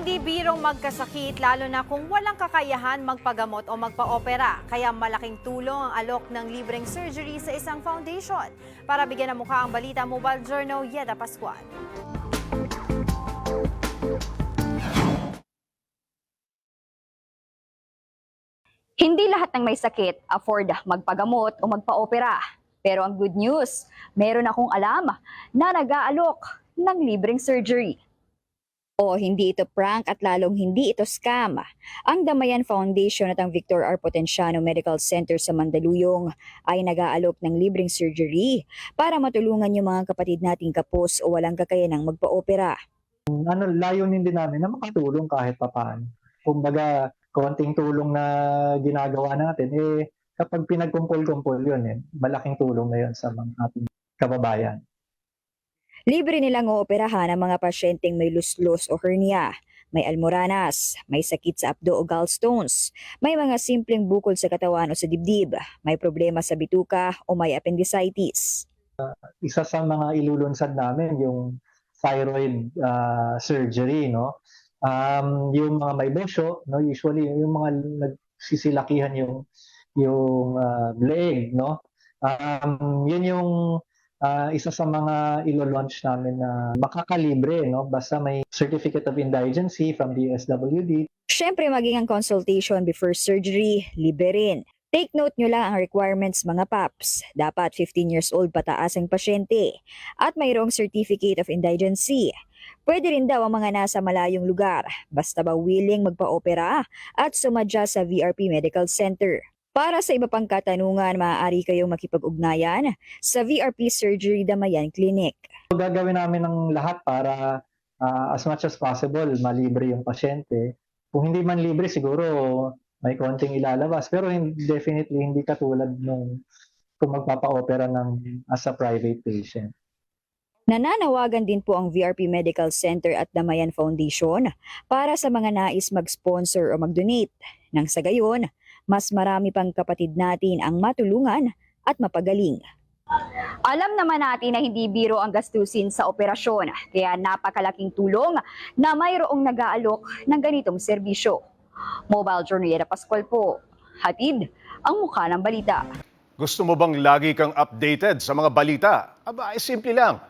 Hindi birong magkasakit lalo na kung walang kakayahan magpagamot o magpa-opera. Kaya malaking tulong ang alok ng libreng surgery sa isang foundation. Para bigyan ng mukha ang balita, Mobile Journal, Yeda Pascual. Hindi lahat ng may sakit afford magpagamot o magpa-opera. Pero ang good news, meron akong alam na nag-aalok ng libreng surgery. O hindi ito prank at lalong hindi ito scam. Ang Damayan Foundation at ang Victor R. Potenciano Medical Center sa Mandaluyong ay nag-aalok ng libreng surgery para matulungan yung mga kapatid nating kapos o walang kakayanang magpa-opera. ano, layunin din namin na makatulong kahit papaano. Kumbaga, konting tulong na ginagawa natin, eh, kapag pinagkumpul-kumpul yun, eh, malaking tulong na yun sa mga ating kababayan. Libre nilang ooperahan ang mga pasyenteng may luslos o hernia, may almoranas, may sakit sa abdo o gallstones, may mga simpleng bukol sa katawan o sa dibdib, may problema sa bituka o may appendicitis. Isa sa mga ilulunsad namin, yung thyroid ah, surgery, no? Um, yung mga may bosyo, no? Usually, yung mga nagsisilakihan yung yung ah, leg, no? Um, yun yung ah, isa sa mga ilo-launch namin na makakalibre, no? Basta may Certificate of Indigency from the SWD. Siyempre maging ang consultation before surgery, libre rin. Take note nyo lang ang requirements mga paps. Dapat 15 years old pataas ang pasyente at mayroong Certificate of Indigency. Pwede rin daw ang mga nasa malayong lugar, basta ba willing magpa-opera at sumadya sa VRP Medical Center. Para sa iba pang katanungan, maaari kayong makipag-ugnayan sa VRP Surgery Damayan Clinic. So, gagawin namin ng lahat para ah, as much as possible malibre yung pasyente. Kung hindi man libre, siguro may konting ilalabas. Pero definitely hindi katulad nung kung magpapa-opera ng as a private patient. Nananawagan din po ang VRP Medical Center at Damayan Foundation para sa mga nais mag-sponsor o mag-donate. Nang sa gayon, mas marami pang kapatid natin ang matulungan at mapagaling. Alam naman natin na hindi biro ang gastusin sa operasyon, kaya napakalaking tulong na mayroong nag-aalok ng ganitong serbisyo. Mobile Journal Pascual po, hatid ang mukha ng balita. Gusto mo bang lagi kang updated sa mga balita? Aba, ay simple lang.